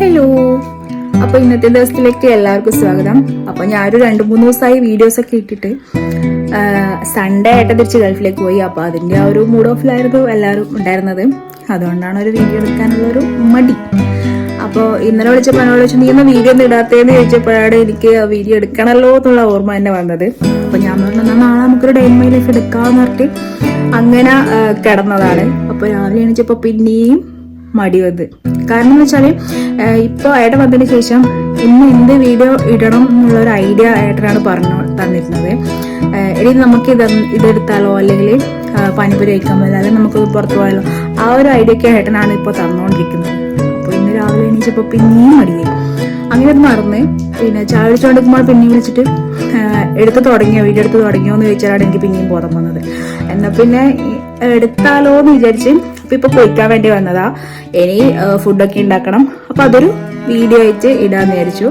Hello അപ്പൊ ഇന്നത്തെ ദിവസത്തിലേക്ക് എല്ലാവർക്കും സ്വാഗതം. അപ്പൊ ഞാനൊരു രണ്ട് മൂന്ന് ദിവസമായി വീഡിയോസ് ഒക്കെ ഇട്ടിട്ട് സൺഡേ ആയിട്ട് തിരിച്ച് ഗൾഫിലേക്ക് പോയി. അപ്പൊ അതിന്റെ ആ ഒരു മൂഡ് ഓഫിലായിരുന്നു എല്ലാവരും ഉണ്ടായിരുന്നത്. അതുകൊണ്ടാണ് ഒരു വീഡിയോ എടുക്കാനുള്ള ഒരു മടി. അപ്പോൾ ഇന്നലെ വിളിച്ചപ്പോൾ എന്നോട് വിളിച്ചു നീ ഒന്ന് വീഡിയോ ഒന്നും ഇടാത്തേന്ന് ചോദിച്ചപ്പോഴാണ് എനിക്ക് വീഡിയോ എടുക്കണമല്ലോ എന്നുള്ള ഓർമ്മ തന്നെ വന്നത്. അപ്പോൾ ഞാൻ പറഞ്ഞു എന്നാൽ നാളെ നമുക്കൊരു ഡേ മൈ ലൈഫ് എടുക്കാമെന്ന് പറഞ്ഞിട്ട് അങ്ങനെ കിടന്നതാണ്. അപ്പോൾ രാവിലെ എണീച്ചപ്പോൾ പിന്നെയും മടി വന്ന്. കാരണം എന്ന് വെച്ചാൽ ഇപ്പോൾ ഏട്ട വന്നതിന് ശേഷം ഇന്ന് എന്ത് വീഡിയോ ഇടണം എന്നുള്ള ഒരു ഐഡിയ ഏട്ടനാണ് പറഞ്ഞു തന്നിരുന്നത്. ഇനി നമുക്ക് ഇത് ഇതെടുത്താലോ അല്ലെങ്കിൽ പാനിപ്പൂരി കഴിക്കാൻ പറ്റില്ല അല്ലെങ്കിൽ നമുക്ക് പുറത്തു പോയാലോ ആ ഒരു ഐഡിയ ഒക്കെ ഏട്ടനാണ് ഇപ്പോൾ തന്നുകൊണ്ടിരിക്കുന്നത് അപ്പോൾ ഇന്ന് രാവിലെ എണീച്ചപ്പോൾ പിന്നെയും മടിയായി. അങ്ങനെ അത് മറന്ന് പിന്നെ ചായ വിളിച്ചുകൊണ്ടിരിക്കുമ്പോൾ പിന്നെയും വിളിച്ചിട്ട് എടുത്ത് തുടങ്ങിയോ വീഡിയോ എടുത്ത് തുടങ്ങിയോ എന്ന് ചോദിച്ചാലാണ് എനിക്ക് പിന്നെയും ബോധം വന്നത്. എന്നാൽ പിന്നെ എടുത്താലോ എന്ന് വിചാരിച്ച് അപ്പൊ ഇപ്പൊ പൊയ്ക്കാൻ വേണ്ടി വന്നതാ. ഇനി ഫുഡൊക്കെ ഉണ്ടാക്കണം. അപ്പൊ അതൊരു വീഡിയോ ആയിട്ട് ഇടാന്ന് വിചാരിച്ചു.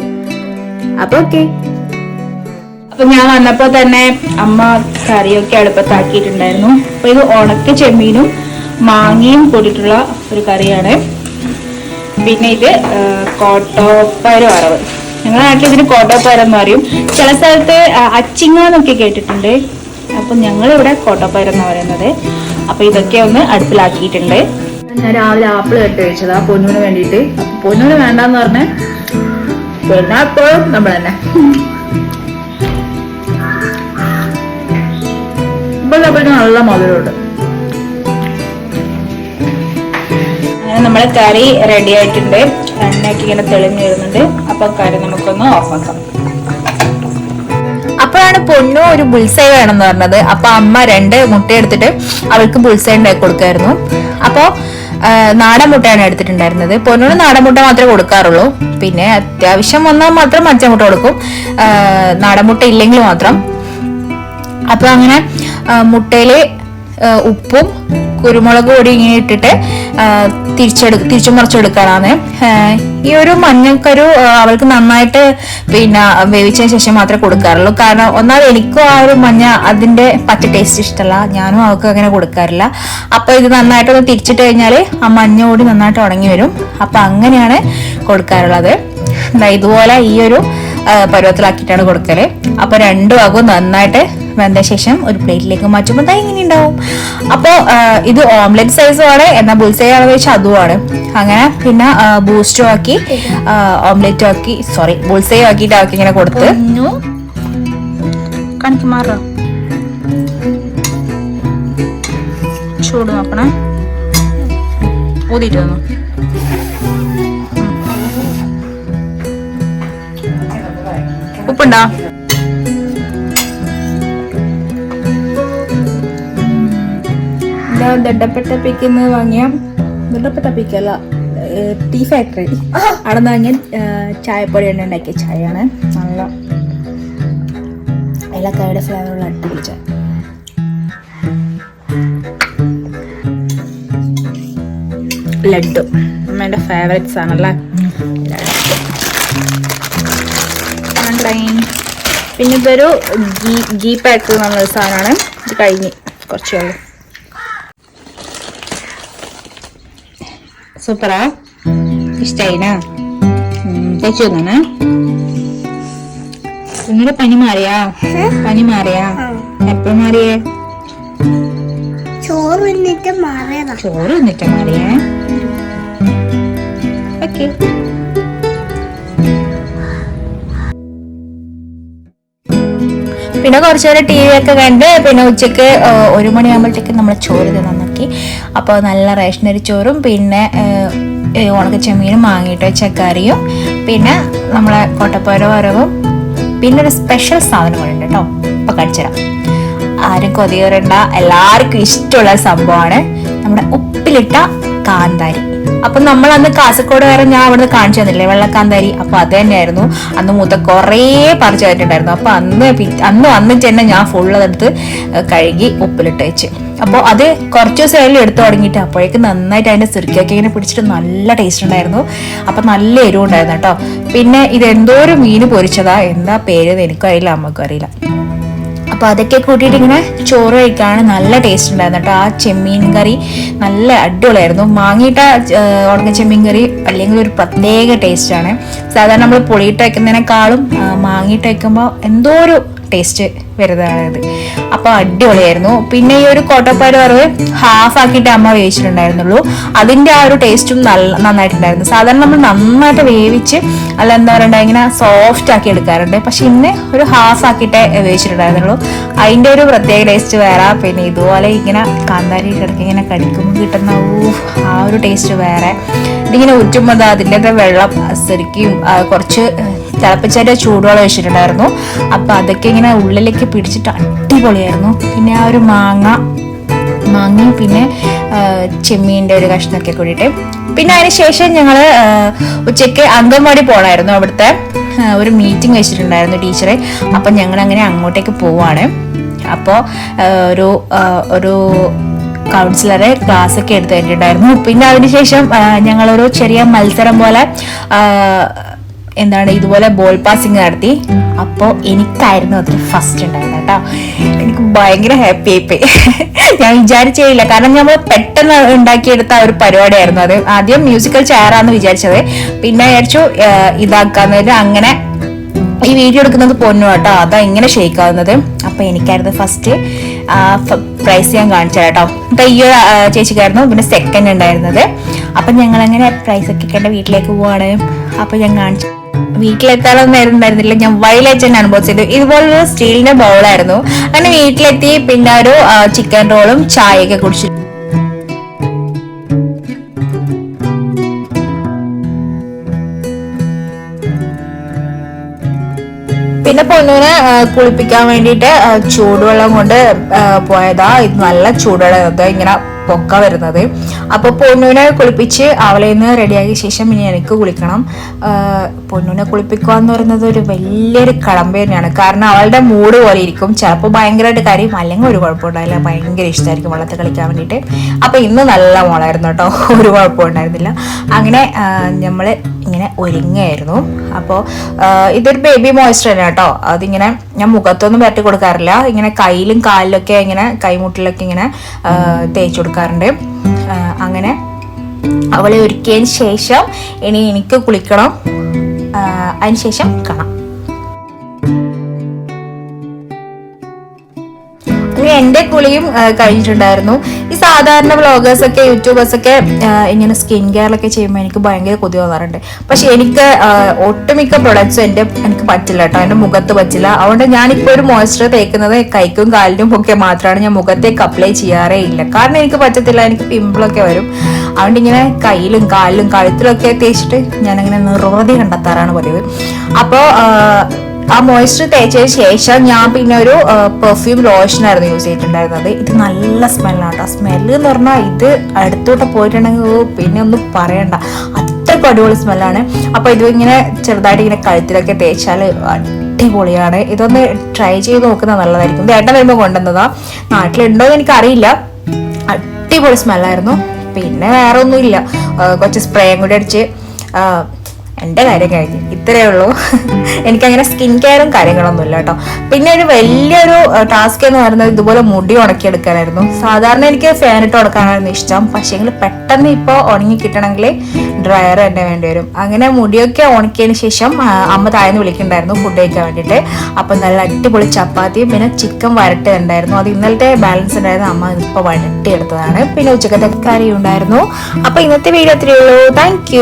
അപ്പൊ ഓക്കെ അപ്പൊ ഞാൻ വന്നപ്പോ തന്നെ അമ്മ കറിയൊക്കെ അടുപ്പത്താക്കിയിട്ടുണ്ടായിരുന്നു അപ്പൊ ഇത് ഉണക്ക ചെമ്മീനും മാങ്ങയും കൂടിയിട്ടുള്ള ഒരു കറിയാണ്. പിന്നെ ഇത് കോട്ടോപ്പര വറവ്. ഞങ്ങളുടെ നാട്ടിൽ ഇതിന് കോട്ടോപ്പര എന്ന് പറയും. ചില സ്ഥലത്ത് അച്ചിങ്ങ എന്നൊക്കെ കേട്ടിട്ടുണ്ട്. അപ്പൊ ഞങ്ങളിവിടെ കോട്ടോപ്പര എന്ന് പറയുന്നത്. അപ്പൊ ഇതൊക്കെ ഒന്ന് അടുപ്പിലാക്കിയിട്ടുണ്ട്. ഞാൻ രാവിലെ ആപ്പിൾ കെട്ടി വെച്ചതാ പൊന്നൂന് വേണ്ടിയിട്ട്. വേണ്ടിട്ട് പൊന്നൂന് വേണ്ടെന്ന് പറഞ്ഞ് പിന്നെ എപ്പോഴും നമ്മൾ തന്നെ നല്ല മധുരമുണ്ട്. അങ്ങനെ നമ്മളെ കറി റെഡി ആയിട്ടുണ്ട്. എണ്ണയൊക്കെ ഇങ്ങനെ തെളിഞ്ഞു വരുന്നുണ്ട്. അപ്പൊ കറി നമുക്കൊന്ന് ഓഫാക്കാം. അപ്പോഴാണ് പൊണ്ണു ഒരു ബുൾസൈ വേണമെന്ന് പറഞ്ഞത്. അപ്പൊ അമ്മ രണ്ട് മുട്ട എടുത്തിട്ട് അവൾക്ക് ബുൾസൈ ഉണ്ടാക്കി കൊടുക്കായിരുന്നു അപ്പോ ആ, നാടൻ മുട്ടയാണ് എടുത്തിട്ടുണ്ടായിരുന്നത്. പൊന്നോട് നാടൻ മുട്ട മാത്രമേ കൊടുക്കാറുള്ളൂ. പിന്നെ അത്യാവശ്യം വന്നാൽ മാത്രം മച്ച മുട്ട കൊടുക്കും. നാടൻ മുട്ട ഇല്ലെങ്കിൽ മാത്രം. അപ്പൊ അങ്ങനെ മുട്ടയിൽ ഉപ്പും കുരുമുളക് പൊടി ഇങ്ങനെ ഇട്ടിട്ട് തിരിച്ചെടു തിരിച്ചു മറിച്ചെടുക്കാനാണ് ഈ ഒരു മഞ്ഞക്കരു അവൾക്ക് നന്നായിട്ട് പിന്നെ വേവിച്ചതിന് ശേഷം മാത്രമേ കൊടുക്കാറുള്ളൂ. കാരണം ഒന്നാമത് എനിക്കും ആ ഒരു മഞ്ഞ അതിന്റെ പച്ച ടേസ്റ്റ് ഇഷ്ടമല്ല ഞാനും അവൾക്ക് അങ്ങനെ കൊടുക്കാറില്ല. അപ്പൊ ഇത് നന്നായിട്ടൊന്ന് തിരിച്ചിട്ട് കഴിഞ്ഞാൽ ആ മഞ്ഞ കൂടി നന്നായിട്ട് ഉണങ്ങി വരും. അപ്പൊ അങ്ങനെയാണ് കൊടുക്കാറുള്ളത്. ഇതുപോലെ ഈ ഒരു പരുവത്തിലാക്കിയിട്ടാണ് കൊടുക്കൽ. അപ്പൊ രണ്ടു ഭാഗവും നന്നായിട്ട് വെന്ത ശേഷം ഒരു പ്ലേറ്റിലേക്ക് മാറ്റുമ്പോൾ ദാ ഇങ്ങനെ ഉണ്ടാവും. അപ്പോൾ ഇത് ഓംലെറ്റ് സൈസും ആണ്. എന്നാൽ ബുൾസൈ അളവ് വെച്ച് അതുമാണ് അങ്ങനെ പിന്നെ ബൂസ്റ്റും ആക്കി ഓംലെറ്റും ആക്കി സോറി ബുൾസൈ ആക്കിയിട്ട് അവർക്ക് ഇങ്ങനെ കൊടുത്ത്. ഉപ്പുണ്ടോ? ഇതാ ദഡപ്പട്ടപ്പിക്കുന്ന വാങ്ങിയ ദഡപ്പട്ടപ്പിക്കല്ല ടീ ഫാക്ടറി. അവിടെ നിന്ന് വാങ്ങിയ ചായപ്പൊടി എണ്ണ ഉണ്ടാക്കിയ ചായയാണ്. നല്ല ഏലക്കായുടെ ഫ്ലേവറുള്ള അടിപൊളി ചായ. ലഡു അമ്മേന്റെ ഫേവറേറ്റ്സ് ആണല്ലേ? പിന്നെ ഇതൊരു ഗീ ഗീ പാക്ക് നമ്മൾ സാധനമാണ്. ഇത് കഴിഞ്ഞ് കുറച്ചേ ഉള്ളൂ. സൂപ്പറാ? ഇഷ്ടായിനാ? തയ്ച്ചു തന്നാ നിങ്ങളുടെ പനി മാറിയാ? പനി മാറിയാ? എപ്പോ മാറിയേ? ചോറ് വന്നിട്ട് മാറിയതാ. ചോറ് വന്നിട്ട് മാറിയേ? ഓക്കെ. പിന്നെ കുറച്ചുനേരം ടി വി ഒക്കെ കണ്ട് പിന്നെ ഉച്ചയ്ക്ക് ഒരു മണിയാകുമ്പോഴത്തേക്ക് നമ്മൾ ചോറ് നന്നാക്കി അപ്പോൾ നല്ല റേഷനരി ചോറും പിന്നെ ആ, ഉണക്ക ചെമ്മീനും മാങ്ങിയിട്ട് വെച്ച കറിയും പിന്നെ നമ്മളെ കോട്ടപ്പോര വരവും പിന്നെ ഒരു സ്പെഷ്യൽ സാധനം കൂടെ ഉണ്ട് കേട്ടോ. ഇപ്പം കാണിച്ചുതരാം. ആരും കൊതിയേറണ്ട എല്ലാവർക്കും ഇഷ്ടമുള്ള സംഭവമാണ്. നമ്മുടെ ഉപ്പിലിട്ട കാന്താരി. അപ്പം നമ്മൾ അന്ന് കാസർഗോഡ് വരെ ഞാൻ അവിടുന്ന് കാണിച്ചു തന്നില്ലേ വെള്ളക്കാന്താരി? അപ്പൊ അത് തന്നെയായിരുന്നു. അന്ന് മൂത്ത കുറേ പറിച്ചു തന്നിട്ടുണ്ടായിരുന്നു അപ്പൊ അന്ന് അന്ന് വന്നിട്ട് തന്നെ ഞാൻ ഫുൾ അതെടുത്ത് കഴുകി ഉപ്പിലിട്ട് വെച്ച്. അപ്പോൾ അത് കുറച്ച് ദിവസം അതിൽ എടുത്തു തുടങ്ങിയിട്ട് അപ്പോഴേക്കും നന്നായിട്ട് അതിന്റെ സിറുക്കിയൊക്കെ ഇങ്ങനെ പിടിച്ചിട്ട് നല്ല ടേസ്റ്റ് ഉണ്ടായിരുന്നു. അപ്പം നല്ല എരിവ് ഉണ്ടായിരുന്നു കേട്ടോ. പിന്നെ ഇത് എന്തോ ഒരു മീന് പൊരിച്ചതാ? എന്താ പേര് എനിക്കും അറിയില്ല അമ്മക്കും അറിയില്ല. അപ്പോൾ അതൊക്കെ കൂട്ടിയിട്ട് ഇങ്ങനെ ചോറ് കഴിക്കാണ് നല്ല ടേസ്റ്റ് ഉണ്ടായിരുന്നു കേട്ടോ. ആ ചെമ്മീൻ കറി നല്ല അടിപൊളിയായിരുന്നു. മാങ്ങിയിട്ട ഉണക്ക ചെമ്മീൻ കറി അല്ലെങ്കിൽ ഒരു പ്രത്യേക ടേസ്റ്റാണ് സാധാരണ നമ്മൾ പൊളിയിട്ട് വയ്ക്കുന്നതിനേക്കാളും മാങ്ങിയിട്ട് വയ്ക്കുമ്പോൾ എന്തോ ഒരു ടേസ്റ്റ് വരുന്നതാണത്. അപ്പോൾ അടിപൊളിയായിരുന്നു. പിന്നെ ഈ ഒരു കോട്ടപ്പാട് വറവ് ഹാഫ് ആക്കിയിട്ട് അമ്മ വേവിച്ചിട്ടുണ്ടായിരുന്നുള്ളൂ. അതിന്റെ ആ ഒരു ടേസ്റ്റും നല്ല നന്നായിട്ടുണ്ടായിരുന്നു. സാധാരണ നമ്മൾ നന്നായിട്ട് വേവിച്ച് അല്ല എന്താ പറയണ്ട ഇങ്ങനെ സോഫ്റ്റ് ആക്കി എടുക്കാറുണ്ട്. പക്ഷെ ഇന്ന് ഒരു ഹാഫ് ആക്കിയിട്ടേ വേവിച്ചിട്ടുണ്ടായിരുന്നുള്ളൂ. അതിന്റെ ഒരു പ്രത്യേക ടേസ്റ്റ് വേറെ പിന്നെ ഇതുപോലെ ഇങ്ങനെ കാന്താരി കിടക്കി ഇങ്ങനെ കടിക്കുമ്പോൾ കിട്ടുന്ന ഊ ആ ഒരു ടേസ്റ്റ് വേറെ. ഇതിങ്ങനെ ഉറ്റുമ്പോൾ അതിന്റെ വെള്ളം ശരിക്കും കുറച്ച് തിളപ്പിച്ചതിന്റെ ചൂടുവെള്ളം വെച്ചിട്ടുണ്ടായിരുന്നു. അപ്പം അതൊക്കെ ഇങ്ങനെ ഉള്ളിലേക്ക് പിടിച്ചിട്ട് അടിപൊളിയായിരുന്നു. പിന്നെ ആ ഒരു മാങ്ങ മാങ്ങയും പിന്നെ ചെമ്മീന്റെ ഒരു കഷ്ണമൊക്കെ കൂടിയിട്ട്. പിന്നെ അതിന് ശേഷം ഞങ്ങൾ ഉച്ചയ്ക്ക് അംഗൻവാടി പോകണമായിരുന്നു അവിടുത്തെ ഒരു മീറ്റിംഗ് വെച്ചിട്ടുണ്ടായിരുന്നു ടീച്ചറെ. അപ്പം ഞങ്ങൾ അങ്ങനെ അങ്ങോട്ടേക്ക് പോവാണ്. അപ്പോൾ ഒരു ഒരു കൗൺസിലറെ ക്ലാസ് ഒക്കെ എടുത്തു കഴിഞ്ഞിട്ടുണ്ടായിരുന്നു. പിന്നെ അതിനുശേഷം ഞങ്ങളൊരു ചെറിയ മത്സരം പോലെ എന്താണ് ഇതുപോലെ ബോൾ പാസിങ് നടത്തി. അപ്പോൾ എനിക്കായിരുന്നു അതിൽ ഫസ്റ്റ് ഉണ്ടായിരുന്നത് കേട്ടോ. എനിക്ക് ഭയങ്കര ഹാപ്പി ആയിപ്പോയി ഞാൻ വിചാരിച്ചേയില്ല. കാരണം നമ്മൾ പെട്ടെന്ന് ഉണ്ടാക്കിയെടുത്ത ഒരു പരിപാടിയായിരുന്നു അത്. ആദ്യം മ്യൂസിക്കൽ ചെയറാന്ന് വിചാരിച്ചത്. പിന്നെ വിചാരിച്ചു ഇതാക്കാന്ന് അങ്ങനെ ഈ വീഡിയോ എടുക്കുന്നത് പൊന്നു കേട്ടോ. അതാ ഇങ്ങനെ ഷെയ്ക്ക് ആവുന്നത് അപ്പൊ എനിക്കായിരുന്നു ഫസ്റ്റ് പ്രൈസ് ഞാൻ കാണിച്ചു കേട്ടോ. അപ്പൊ ഈ ഒരു ചേച്ചിക്കായിരുന്നു. പിന്നെ സെക്കൻഡ് ഉണ്ടായിരുന്നത്. അപ്പൊ ഞങ്ങൾ അങ്ങനെ പ്രൈസ് ഒക്കെ കണ്ട വീട്ടിലേക്ക് പോവാണ്. അപ്പൊ ഞാൻ കാണിച്ചു വീട്ടിലെത്താനൊന്നും നേരം ഉണ്ടായിരുന്നില്ല. ഞാൻ തന്നെ അൺബോക്സ് ചെയ്തു. ഇതുപോലൊരു സ്റ്റീലിന്റെ ബൗളായിരുന്നു. അങ്ങനെ വീട്ടിലെത്തി പിന്നെ ഒരു ചിക്കൻ റോളും ചായയൊക്കെ കുടിച്ചു. പിന്നെ പൊന്നൂനെ കുളിപ്പിക്കാൻ വേണ്ടിയിട്ട് ചൂടുവെള്ളം കൊണ്ട് പോയതാ. ഇത് നല്ല ചൂടുവെള്ളം ഇങ്ങനെ പൊക്ക വരുന്നത്. അപ്പൊ പൊന്നുവിനെ കുളിപ്പിച്ച് അവളെ നിന്ന് റെഡിയാക്കിയ ശേഷം ഇനി എനിക്ക് കുളിക്കണം. പൊന്നുവിനെ കുളിപ്പിക്കുക എന്ന് പറയുന്നത് ഒരു വലിയൊരു കടമ്പ തന്നെയാണ്. കാരണം അവളുടെ മൂഡ് പോലെ ഇരിക്കും. ചിലപ്പോൾ ഭയങ്കരമായിട്ട് കാര്യം. അല്ലെങ്കിൽ ഒരു കുഴപ്പമുണ്ടായില്ല ഭയങ്കര ഇഷ്ടമായിരിക്കും വെള്ളത്തിൽ കളിക്കാൻ വേണ്ടിയിട്ട്. അപ്പോൾ ഇന്ന് നല്ല മോളായിരുന്നു കേട്ടോ. ഒരു കുഴപ്പമുണ്ടായിരുന്നില്ല. അങ്ങനെ നമ്മൾ ഇങ്ങനെ ഒരുങ്ങായിരുന്നു അപ്പോൾ ഇതൊരു ബേബി തന്നെ കേട്ടോ. അതിങ്ങനെ ഞാൻ മുഖത്തൊന്നും പരട്ടി കൊടുക്കാറില്ല. ഇങ്ങനെ കയ്യിലും കാലിലൊക്കെ ഇങ്ങനെ കൈമുട്ടിലൊക്കെ ഇങ്ങനെ തേച്ച് കൊടുക്കാറുണ്ട്. അങ്ങനെ അവളെ ഒരുക്കിയതിന് ശേഷം ഇനി എനിക്ക് കുളിക്കണം. അതിന് ശേഷം കാണാം. കുളിയും കഴിഞ്ഞിട്ടുണ്ടായിരുന്നു. ഈ സാധാരണ വ്ളോഗേഴ്സ് ഒക്കെ യൂട്യൂബേഴ്സ് ഒക്കെ ഇങ്ങനെ സ്കിൻ കെയറിലൊക്കെ ചെയ്യുമ്പോൾ എനിക്ക് ഭയങ്കര കൊതി തോന്നാറുണ്ട്. പക്ഷെ എനിക്ക് ഒട്ടുമിക്ക പ്രൊഡക്ട്സും എന്റെ എനിക്ക് പറ്റില്ല കേട്ടോ. എന്റെ മുഖത്ത് പറ്റില്ല. അതുകൊണ്ട് ഞാനിപ്പോൾ ഒരു മോയ്സ്ചർ തേക്കുന്നത് കൈക്കും കാലിനും ഒക്കെ മാത്രമാണ്. ഞാൻ മുഖത്തേക്ക് അപ്ലൈ ചെയ്യാറേ ഇല്ല. കാരണം എനിക്ക് പറ്റത്തില്ല. എനിക്ക് പിമ്പിളൊക്കെ വരും. അതുകൊണ്ട് ഇങ്ങനെ കയ്യിലും കാലിലും കഴുത്തിലൊക്കെ തേച്ചിട്ട് ഞാനങ്ങനെ നിർവധി കണ്ടെത്താറാണ് പതിവ്. അപ്പോൾ ആ മോയ്സ്ചർ തേച്ചതിന് ശേഷം ഞാൻ പിന്നെ ഒരു പെർഫ്യൂം ലോഷനായിരുന്നു യൂസ് ചെയ്തിട്ടുണ്ടായിരുന്നത്. ഇത് നല്ല സ്മെല്ലാണ് കേട്ടോ സ്മെല്ല് എന്ന് പറഞ്ഞാൽ ഇത് അടുത്തോട്ട് പോയിട്ടുണ്ടെങ്കിൽ പിന്നെ ഒന്നും പറയണ്ട. അത്ര അടിപൊളി സ്മെല്ലാണ് അപ്പോൾ ഇത് ഇങ്ങനെ ചെറുതായിട്ട് ഇങ്ങനെ കഴുത്തിലൊക്കെ തേച്ചാൽ അടിപൊളിയാണ്. ഇതൊന്ന് ട്രൈ ചെയ്ത് നോക്കുന്നത് നല്ലതായിരിക്കും. ഏട്ടൻ വരുമ്പോൾ കൊണ്ടുവന്നതാ. നാട്ടിലുണ്ടോ എന്ന് എനിക്കറിയില്ല. അടിപൊളി സ്മെല്ലായിരുന്നു പിന്നെ വേറെ ഒന്നുമില്ല കുറച്ച് സ്പ്രേയും കൂടി അടിച്ച് എന്റെ കാര്യം കഴിഞ്ഞു. ഇത്രയേ ഉള്ളൂ. എനിക്കങ്ങനെ സ്കിൻ കെയറും കാര്യങ്ങളൊന്നും ഇല്ല കേട്ടോ. പിന്നെ ഒരു വലിയൊരു ടാസ്ക് എന്ന് പറയുന്നത് ഇതുപോലെ മുടി ഉണക്കിയെടുക്കാനായിരുന്നു. സാധാരണ എനിക്ക് ഫാനിട്ട് ഉണക്കാനായിരുന്നു ഇഷ്ടം. പക്ഷേങ്കിൽ പെട്ടെന്ന് ഇപ്പോൾ ഉണങ്ങി കിട്ടണമെങ്കിൽ ഡ്രയർ തന്നെ വേണ്ടി വരും. അങ്ങനെ മുടിയൊക്കെ ഉണക്കിയതിന് ശേഷം അമ്മ താഴ്ന്ന് വിളിക്കുന്നുണ്ടായിരുന്നു ഫുഡ് കഴിക്കാൻ വേണ്ടിയിട്ട്. അപ്പം നല്ല അടിപൊളി ചപ്പാത്തിയും പിന്നെ ചിക്കൻ വരട്ടി ഉണ്ടായിരുന്നു. അത് ഇന്നലത്തെ ബാലൻസ് ഉണ്ടായിരുന്നു. അമ്മ ഇപ്പോൾ വരട്ടി എടുത്തതാണ് പിന്നെ ഉച്ചക്കത്തെ കറി ഉണ്ടായിരുന്നു അപ്പം ഇന്നത്തെ വീഡിയോ അത്രയേ ഉള്ളൂ. താങ്ക്